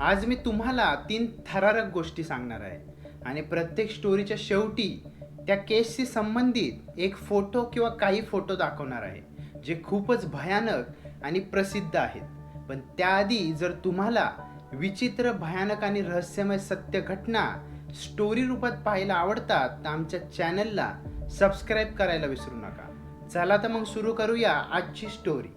आज मी तुम्हाला तीन थरारक गोष्टी सांगणार आहे. आणि प्रत्येक स्टोरीच्या शेवटी त्या केसशी संबंधित एक फोटो किंवा काही फोटो दाखवणार आहे जे खूपच भयानक आणि प्रसिद्ध आहेत. पण त्याआधी जर तुम्हाला विचित्र भयानक आणि रहस्यमय सत्य घटना स्टोरी रूपात पाहायला आवडतात तर आमच्या चॅनलला सबस्क्राईब करायला विसरू नका. चला तर मग सुरू करूया आजची स्टोरी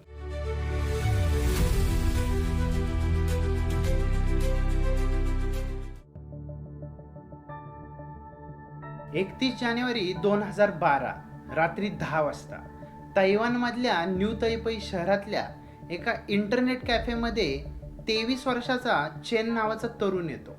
एकतीस जानेवारी दोन हजार बारा रात्री दहा वाजता. तैवानमधल्या न्यू तैपई शहरातल्या एका इंटरनेट कॅफेमध्ये तेवीस वर्षाचा चेन नावाचा तरुण येतो.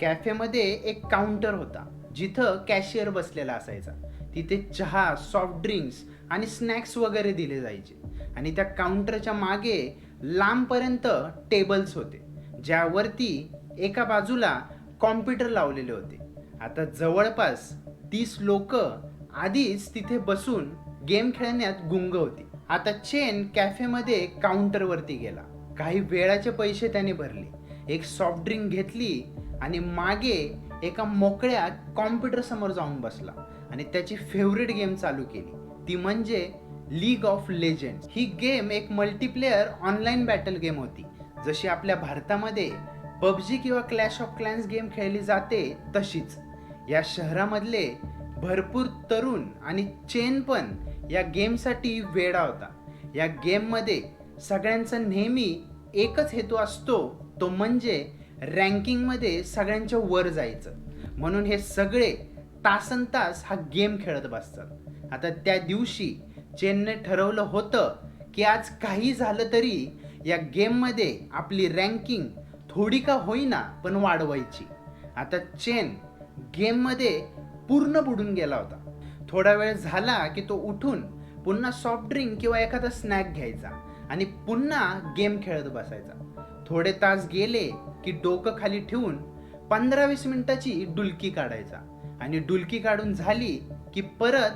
कॅफेमध्ये एक काउंटर होता जिथं कॅशियर बसलेला असायचा. तिथे चहा सॉफ्ट ड्रिंक्स आणि स्नॅक्स वगैरे दिले जायचे. आणि त्या काउंटरच्या मागे लांबपर्यंत टेबल्स होते ज्यावरती एका बाजूला कॉम्प्युटर लावलेले होते. आता जवळपास तीस लोक आधीच तिथे बसून गेम खेळण्यात गुंग होती. आता चेन कॅफेमध्ये काउंटरवरती गेला. काही वेळाचे पैसे त्याने भरले. एक सॉफ्ट ड्रिंक घेतली आणि मागे एका मोकळ्या कॉम्प्युटर समोर जाऊन बसला आणि त्याची फेवरेट गेम चालू केली. ती म्हणजे लीग ऑफ लेजेंड ही गेम एक मल्टीप्लेअर ऑनलाईन बॅटल गेम होती. जशी आपल्या भारतामध्ये पबजी किंवा क्लॅश ऑफ क्लॅन्स गेम खेळली जाते तशीच. या शहरामधले भरपूर तरुण आणि चेन पण या गेमसाठी वेडा होता. या गेममध्ये सगळ्यांचा नेहमी एकच हेतू असतो तो म्हणजे रँकिंगमध्ये सगळ्यांच्या वर जायचं. म्हणून हे सगळे तासन तास हा गेम खेळत बसतात. आता त्या दिवशी चेनने ठरवलं होतं की आज काही झालं तरी या गेममध्ये आपली रँकिंग थोडी का होईना पण वाढवायची. आता चेन गेममध्ये पूर्ण बुडून गेला होता. थोडा वेळ झाला की तो उठून पुन्हा सॉफ्ट ड्रिंक किंवा एखादा स्नॅक घ्यायचा आणि पुन्हा गेम खेळत बसायचा. थोडे तास गेले की डोकं खाली ठेवून पंधरा वीस मिनिटाची डुलकी काढायचा आणि डुलकी काढून झाली की परत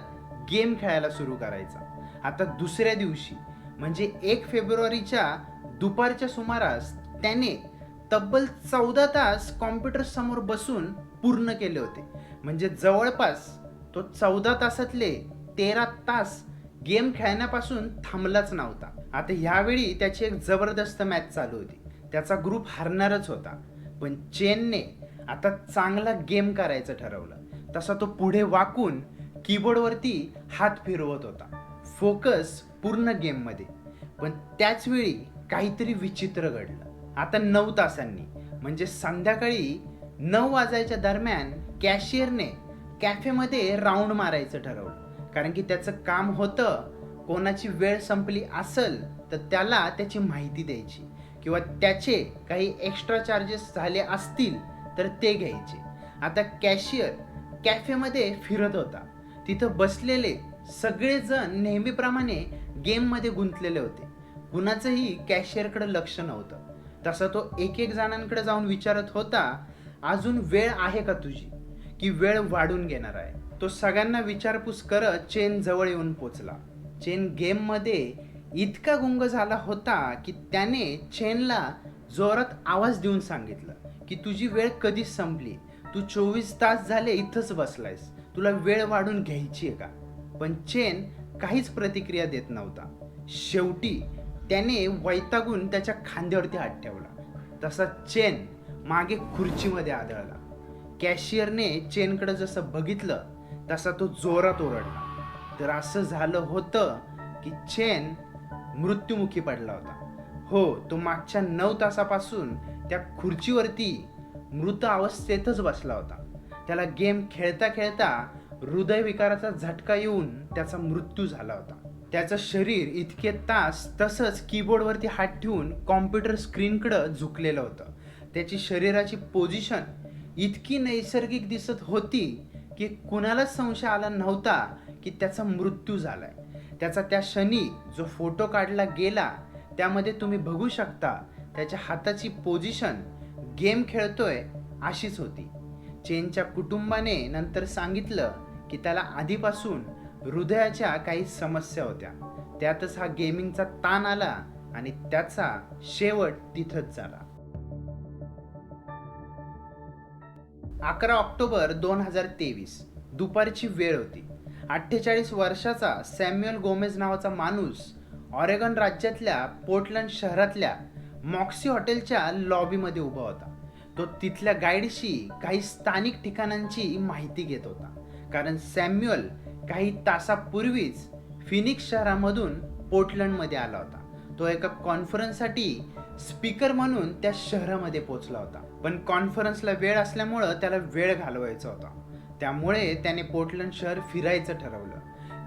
गेम खेळायला सुरू करायचा. आता दुसऱ्या दिवशी म्हणजे एक फेब्रुवारीच्या दुपारच्या सुमारास त्याने तब्बल चौदा तास कॉम्प्युटर समोर बसून पूर्ण केले होते. म्हणजे जवळपास तो चौदा तासातले तेरा तास गेम खेळण्यापासून थांबलाच नव्हता. आता ह्यावेळी त्याची एक जबरदस्त मॅच चालू होती. त्याचा ग्रुप हारणारच होता. पण चेनने आता चांगला गेम करायचं ठरवलं. तसा तो पुढे वाकून कीबोर्डवरती हात फिरवत होता. फोकस पूर्ण गेममध्ये पण त्याच वेळी काहीतरी विचित्र घडलं. आता नऊ तासांनी. म्हणजे संध्याकाळी नऊ वाजायच्या दरम्यान कॅशियरने कॅफेमध्ये राऊंड मारायचं ठरवलं. कारण की त्याचं काम होतं कोणाची वेळ संपली असेल तर त्याला त्याची माहिती द्यायची. किंवा त्याचे काही एक्स्ट्रा चार्जेस झाले असतील तर ते घ्यायचे. आता कॅशियर कॅफेमध्ये फिरत होता. तिथं बसलेले सगळेजण नेहमीप्रमाणे गेममध्ये गुंतलेले होते. कुणाचंही कॅशियरकडे लक्ष नव्हतं. तसं तो एक एक जणांकडे जाऊन विचारत होता अजून वेळ आहे का तुझी? की वेळ वाढून घेणार आहे? तो सगळ्यांना विचारपूस करत चेन जवळ येऊन पोचला. चेन गेममध्ये इतका गुंग झाला होता की त्याने चेनला जोरात आवाज देऊन सांगितलं की तुझी वेळ कधीच संपली? तू चोवीस तास झाले इथंच बसलायस. तुला वेळ वाढून घ्यायची आहे का? पण चेन काहीच प्रतिक्रिया देत नव्हता. शेवटी त्याने वैतागून त्याच्या खांद्यावरती हात ठेवला. तसा चेन मागे खुर्चीमध्ये आदळला. कॅशियरने चेनकडे जसं बघितलं तसा तो जोरात ओरडला. तर असं झालं होतं की चेन मृत्युमुखी पडला होता. हो तो मागच्या नऊ तासापासून त्या खुर्चीवरती मृत अवस्थेतच बसला होता. त्याला गेम खेळता खेळता हृदयविकाराचा झटका येऊन त्याचा मृत्यू झाला होता. त्याचं शरीर इतके तास तसंच कीबोर्डवरती हात ठेवून कॉम्प्युटर स्क्रीनकडं झुकलेलं होतं. त्याची शरीराची पोझिशन इतकी नैसर्गिक दिसत होती की कुणालाच संशय आला नव्हता की त्याचा मृत्यू झालाय. त्याचा त्या क्षणी जो फोटो काढला गेला त्यामध्ये तुम्ही बघू शकता त्याच्या हाताची पोझिशन गेम खेळतोय अशीच होती. चेनच्या कुटुंबाने नंतर सांगितलं की त्याला आधीपासून हृदयाच्या काही समस्या होत्या. त्यातच हा गेमिंगचा ताण आला आणि त्याचा शेवट तिथंच झाला. अकरा ऑक्टोबर दोन हजार तेवीस. दुपारची वेळ होती. अठ्ठेचाळीस वर्षाचा सॅम्युअल गोमेज नावाचा माणूस ऑरेगॉन राज्यातल्या पोर्टलँड शहरातल्या मॉक्सी हॉटेलच्या लॉबीमध्ये उभा होता. तो तिथल्या गाईडशी काही स्थानिक ठिकाणांची माहिती घेत होता. कारण सॅम्युअल काही तासापूर्वीच फिनिक्स शहरामधून पोर्टलँडमध्ये आला होता. तो एका कॉन्फरन्ससाठी स्पीकर म्हणून त्या शहरामध्ये पोचला होता. पण कॉन्फरन्सला वेळ असल्यामुळं त्याला वेळ घालवायचा होता. त्यामुळे त्याने पोर्टलंड शहर फिरायचं ठरवलं.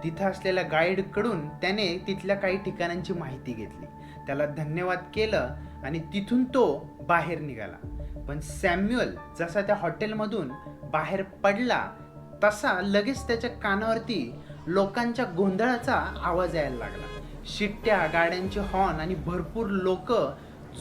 तिथं असलेल्या गाईडकडून त्याने तिथल्या काही ठिकाणांची माहिती घेतली. त्याला धन्यवाद केलं आणि तिथून तो बाहेर निघाला. पण सॅम्युअल जसा त्या हॉटेलमधून बाहेर पडला तसा लगेच त्याच्या कानावरती लोकांच्या गोंधळाचा आवाज यायला लागला. शिट्ट्या गाड्यांचे हॉर्न आणि भरपूर लोक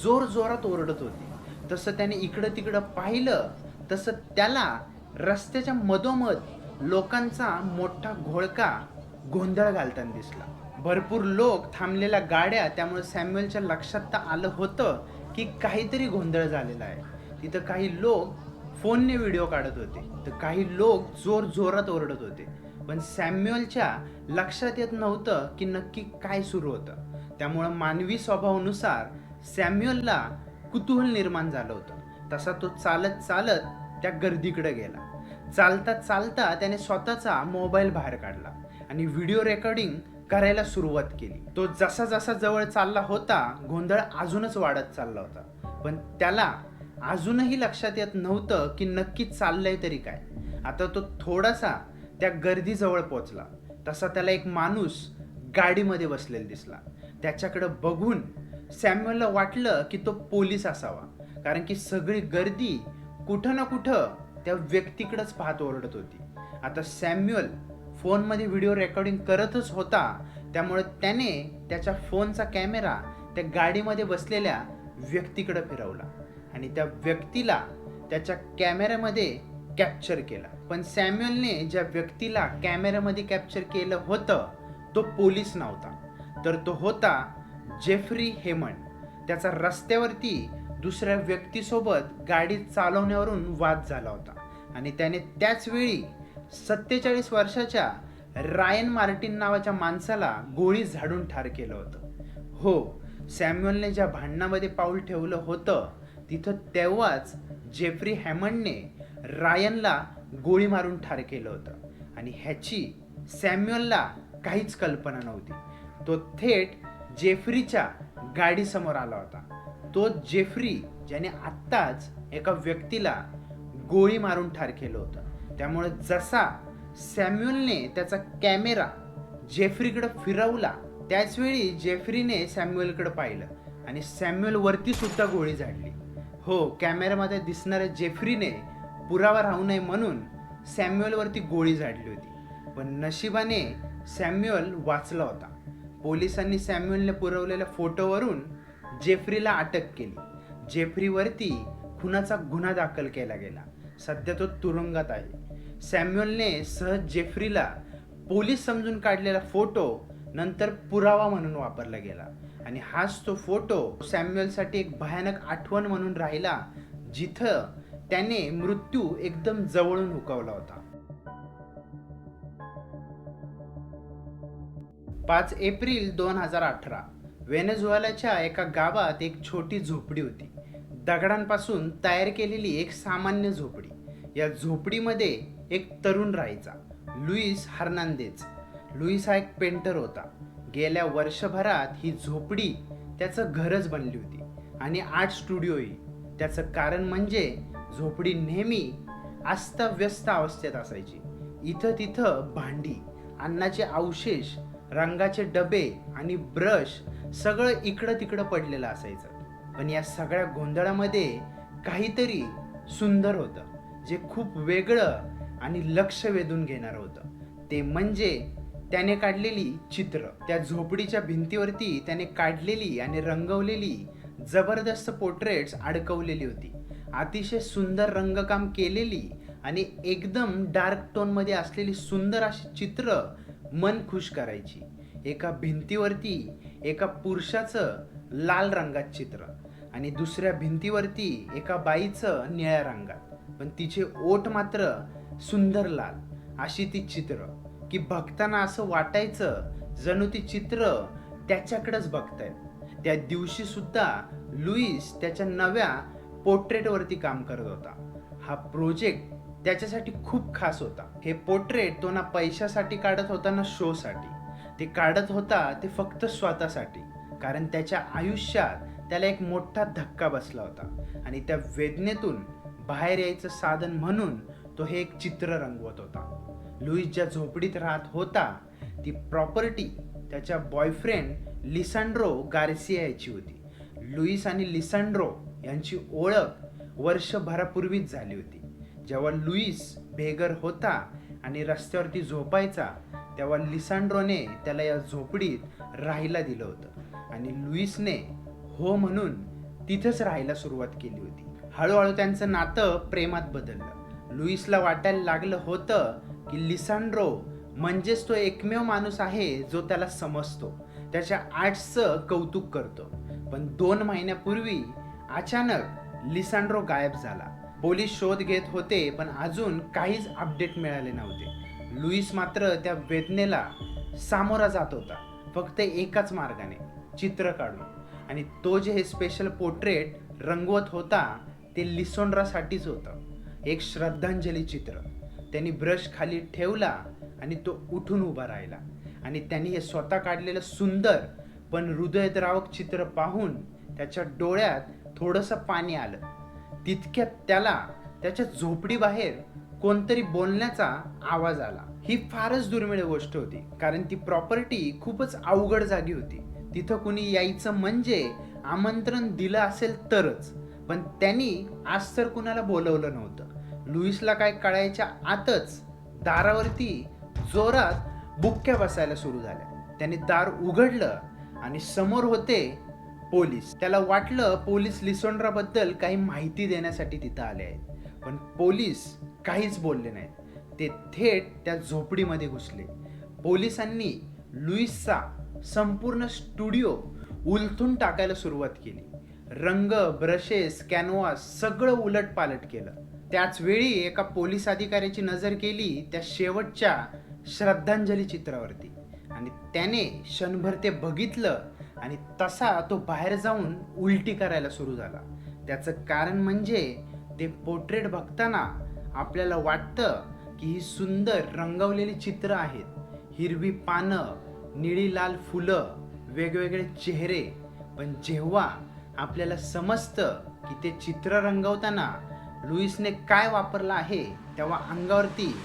जोर जोरात ओरडत होती. तसं त्याने इकडं तिकडं पाहिलं तसं त्याला रस्त्याच्या मधोमध लोकांचा मोठा घोळका गोंधळ घालताना दिसला. भरपूर लोक थांबलेल्या गाड्या त्यामुळे सॅम्युअलच्या लक्षात तर आलं होतं की काहीतरी गोंधळ झालेला आहे. तिथं काही लोक फोनने व्हिडिओ काढत होते. तर काही लोक जोर जोरात ओरडत होते. पण सॅम्युअलच्या लक्षात येत नव्हतं की नक्की काय सुरू होतं. त्यामुळं मानवी स्वभावानुसार सॅम्युअलला कुतूहल निर्माण झालं होतं. तसा तो चालत चालत त्या गर्दीकडे गेला. चालता चालता त्याने स्वतःचा मोबाईल बाहेर काढला आणि व्हिडिओ रेकॉर्डिंग करायला सुरुवात केली. तो जसा जसा जवळ चालला होता गोंधळ अजूनच वाढत चालला होता. पण त्याला अजूनही लक्षात येत नव्हतं की नक्की चाललंय तरी काय. आता तो थोडासा त्या गर्दीजवळ पोचला तसा त्याला एक माणूस गाडीमध्ये बसलेला दिसला. त्याच्याकडं बघून सॅम्युअलला वाटलं की तो पोलीस असावा. कारण की सगळी गर्दी कुठं ना कुठं त्या व्यक्तीकडंच पाहत ओरडत होती. आता सॅम्युअल फोनमध्ये व्हिडिओ रेकॉर्डिंग करतच होता. त्यामुळे त्याने त्याच्या फोनचा कॅमेरा त्या गाडीमध्ये बसलेल्या व्यक्तीकडं फिरवला. आणि त्या व्यक्तीला त्याच्या कॅमेऱ्यामध्ये कॅप्चर केला. पण सॅम्युअलने ज्या व्यक्तीला कॅमेऱ्यामध्ये कॅप्चर केलं होतं तो पोलीस नव्हता. तर तो होता जेफ्री हेमंड त्याचा रस्त्यावरती दुसऱ्या व्यक्तीसोबत गाडी चालवण्यावरून वाद झाला होता. आणि त्याने त्याच वेळी सत्तेचाळीस वर्षाच्या रायन मार्टिन नावाच्या माणसाला गोळी झाडून ठार केलं होतं. हो सॅम्युअलने ज्या भांडणामध्ये पाऊल ठेवलं होतं तिथं तेव्हाच जेफ्री हॅमंडने रायनला गोळी मारून ठार केलं होतं. आणि ह्याची सॅम्युअलला काहीच कल्पना नव्हती. तो थेट जेफ्रीच्या गाडीसमोर आला होता. तो जेफ्री ज्याने आत्ताच एका व्यक्तीला गोळी मारून ठार केलं होतं. त्यामुळे जसा सॅम्युअलने त्याचा कॅमेरा जेफ्रीकडे फिरवला त्याचवेळी जेफ्रीने सॅम्युअलकडे पाहिलं. आणि सॅम्युअल वरती सुद्धा गोळी झाडली. हो कॅमेऱ्यामध्ये दिसणाऱ्या जेफ्रीने पुरावा राहू नये म्हणून सॅम्युअलवरती गोळी झाडली होती. पण नशिबाने सॅम्युअल वाचला होता. पोलिसांनी सॅम्युअलने पुरवलेल्या फोटोवरून जेफ्रीला अटक केली. जेफ्रीवरती खुनाचा गुन्हा दाखल केला गेला. सध्या तो तुरुंगात आहे. सॅम्युअलने सहज जेफ्रीला पोलीस समजून काढलेला फोटो नंतर पुरावा म्हणून वापरला गेला. आणि हाच तो फोटो सॅम्युअलसाठी एक भयानक आठवण म्हणून राहिला जिथं त्याने मृत्यू एकदम जवळून हुकवला होता. पाच एप्रिल दोन हजार अठरा वेनेझुआलाच्या एका गावात एक छोटी झोपडी होती. दगडांपासून तयार केलेली एक सामान्य झोपडी. या झोपडीमध्ये एक तरुण राहायचा लुईस हर्नांदेज. लुईस हा एक पेंटर होता. गेल्या वर्षभरात ही झोपडी त्याचं घरच बनली होती. आणि आर्ट स्टुडिओही. त्याचं कारण म्हणजे झोपडी नेहमी अस्ताव्यस्त अवस्थेत असायची. इथं तिथं भांडी अन्नाचे अवशेष रंगाचे डबे आणि ब्रश सगळं इकडं तिकडं पडलेलं असायचं. पण या सगळ्या गोंधळामध्ये काहीतरी सुंदर होतं जे खूप वेगळं आणि लक्ष वेधून घेणारं होतं. ते म्हणजे त्याने काढलेली चित्र त्या झोपडीच्या भिंतीवरती त्याने काढलेली आणि रंगवलेली जबरदस्त पोर्ट्रेट्स अडकवलेली होती. अतिशय सुंदर रंगकाम केलेली आणि एकदम डार्क टोनमध्ये असलेली सुंदर अशी चित्र मन खुश करायची. एका भिंतीवरती एका पुरुषाचं लाल रंगात चित्र आणि दुसऱ्या भिंतीवरती एका बाईचं निळ्या रंगात. पण तिचे ओठ मात्र सुंदर लाल अशी ती चित्र. की बघताना असं वाटायचं जणू ती चित्र त्याच्याकडेच बघतायत. त्या दिवशी सुद्धा लुईस त्याच्या नव्या पोर्ट्रेटवरती काम करत होता. हा प्रोजेक्ट त्याच्यासाठी खूप खास होता. हे पोर्ट्रेट तो ना पैशासाठी काढत होता ना शोसाठी. ते काढत होता ते फक्त स्वतःसाठी. कारण त्याच्या आयुष्यात त्याला एक मोठा धक्का बसला होता. आणि त्या वेदनेतून बाहेर यायचं साधन म्हणून तो हे एक चित्र रंगवत होता. लुईस ज्या झोपडीत राहत होता ती प्रॉपर्टी त्याच्या बॉयफ्रेंड लिसांड्रो गार्सिया याची होती. लुईस आणि लिसांड्रो यांची ओळख वर्षभरापूर्वीच झाली होती. जेव्हा लुईस बेगर होता आणि रस्त्यावरती झोपायचा तेव्हा लिसांड्रोने त्याला या झोपडीत राहायला दिलं होतं आणि लुईसने हो म्हणून तिथंच राहायला सुरुवात केली होती. हळूहळू त्यांचं नातं प्रेमात बदललं. लुईसला वाटायला लागलं होतं की लिसांड्रो म्हणजेच तो एकमेव माणूस आहे जो त्याला समजतो. त्याच्या आर्ट्सचं कौतुक करतो. पण दोन महिन्यापूर्वी अचानक लिसांड्रो गायब झाला. पोलीस शोध घेत होते पण अजून काहीच अपडेट मिळाले नव्हते. लुईस मात्र त्या वेदनेला सामोरा जात होता फक्त एकाच मार्गाने चित्र काढून. आणि तो जे हे स्पेशल पोर्ट्रेट रंगवत होता ते लिसोंड्रासाठीच होतं. एक श्रद्धांजली चित्र. त्यांनी ब्रश खाली ठेवला आणि तो उठून उभा राहिला. आणि त्यांनी हे स्वतः काढलेलं सुंदर पण हृदयद्रावक चित्र पाहून त्याच्या डोळ्यात थोडंसं पाणी आलं. तितक्यात त्याला त्याच्या झोपडीबाहेर कोणतरी बोलण्याचा आवाज आला. ही फारच दुर्मिळ गोष्ट होती कारण ती प्रॉपर्टी खूपच अवघड जागी होती. तिथं कुणी यायचं म्हणजे आमंत्रण दिलं असेल तरच पण त्यांनी आज तर कुणाला बोलवलं नव्हतं. लुईसला काय कळायच्या आतच दारावरती जोरात बुक्क्या बसायला सुरू झाल्या. त्याने दार उघडलं आणि समोर होते पोलीस. त्याला वाटलं पोलीस लिसोंड्राबद्दल काही माहिती देण्यासाठी तिथं आले आहेत. पण पोलीस काहीच बोलले नाहीत. ते थेट त्या झोपडीमध्ये घुसले. पोलिसांनी लुईसचा संपूर्ण स्टुडिओ उलथून टाकायला सुरुवात केली. रंग ब्रशेस कॅनवास सगळं उलट पालट केलं. त्याच वेळी एका पोलीस अधिकाऱ्याची नजर केली त्या शेवटच्या श्रद्धांजली चित्रावरती. आणि त्याने क्षणभर ते बघितलं आणि तसा तो बाहेर जाऊन उलटी करायला सुरू झाला. त्याचं कारण म्हणजे ते पोर्ट्रेट बघताना आपल्याला वाटतं की ही सुंदर रंगवलेली चित्र आहेत. हिरवी पानं निळी लाल फुलं वेगवेगळे चेहरे. पण जेव्हा आपल्याला समजतं की ते चित्र रंगवताना लुईसने काय वापरलं आहे तेव्हा अंगावरती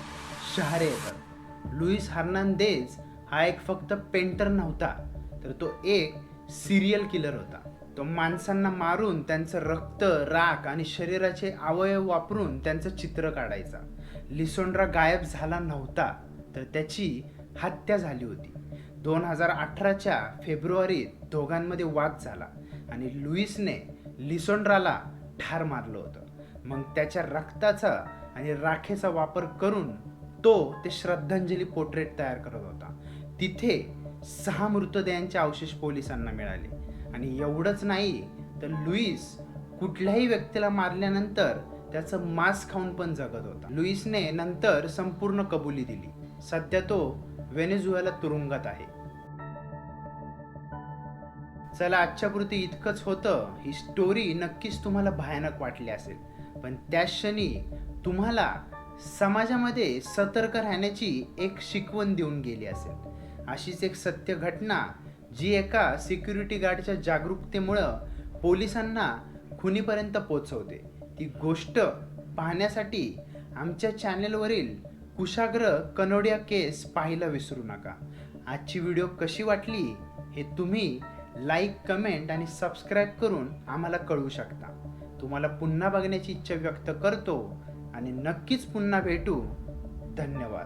शहारे येतात. लुईस हर्नांदेज हा एक फक्त पेंटर नव्हता. तर तो एक सिरियल किलर होता. तो माणसांना मारून त्यांचं रक्त राख आणि शरीराचे अवयव वापरून त्यांचं चित्र काढायचा. लिसोंड्रा गायब झाला नव्हता तर त्याची हत्या झाली होती. दोन हजार अठराच्या फेब्रुवारीत दोघांमध्ये वाद झाला आणि लुईसने लिसोंड्राला ठार मारलं होतं. मग त्याच्या रक्ताचा आणि राखेचा वापर करून तो ते श्रद्धांजली पोर्ट्रेट तयार करत होता. तिथे सहा मृतदेहांचे अवशेष पोलिसांना मिळाले. आणि एवढंच नाही तर लुईस कुठल्याही व्यक्तीला मारल्यानंतर त्याचं मांस खाऊन पण जगत होता. लुईसने नंतर संपूर्ण कबुली दिली. सध्या तो व्हेनेझुएला तुरुंगात आहे. चला आजच्या पुरती इतकंच होतं. ही स्टोरी नक्कीच तुम्हाला भयानक वाटली असेल. पण त्या क्षणी तुम्हाला समाजामध्ये सतर्क राहण्याची एक शिकवण देऊन गेली असेल. अशीच एक सत्य घटना जी एका सिक्युरिटी गार्डच्या जागरूकतेमुळं पोलिसांना खुनीपर्यंत पोचवते. ती गोष्ट पाहण्यासाठी आमच्या चॅनेलवरील कुशाग्र कनोडिया केस पाहायला विसरू नका. आजची व्हिडिओ कशी वाटली हे तुम्ही लाईक कमेंट आणि सबस्क्राईब करून आम्हाला कळवू शकता. तुम्हाला पुन्हा बघण्याची इच्छा व्यक्त करतो आणि नक्कीच पुन्हा भेटू. धन्यवाद.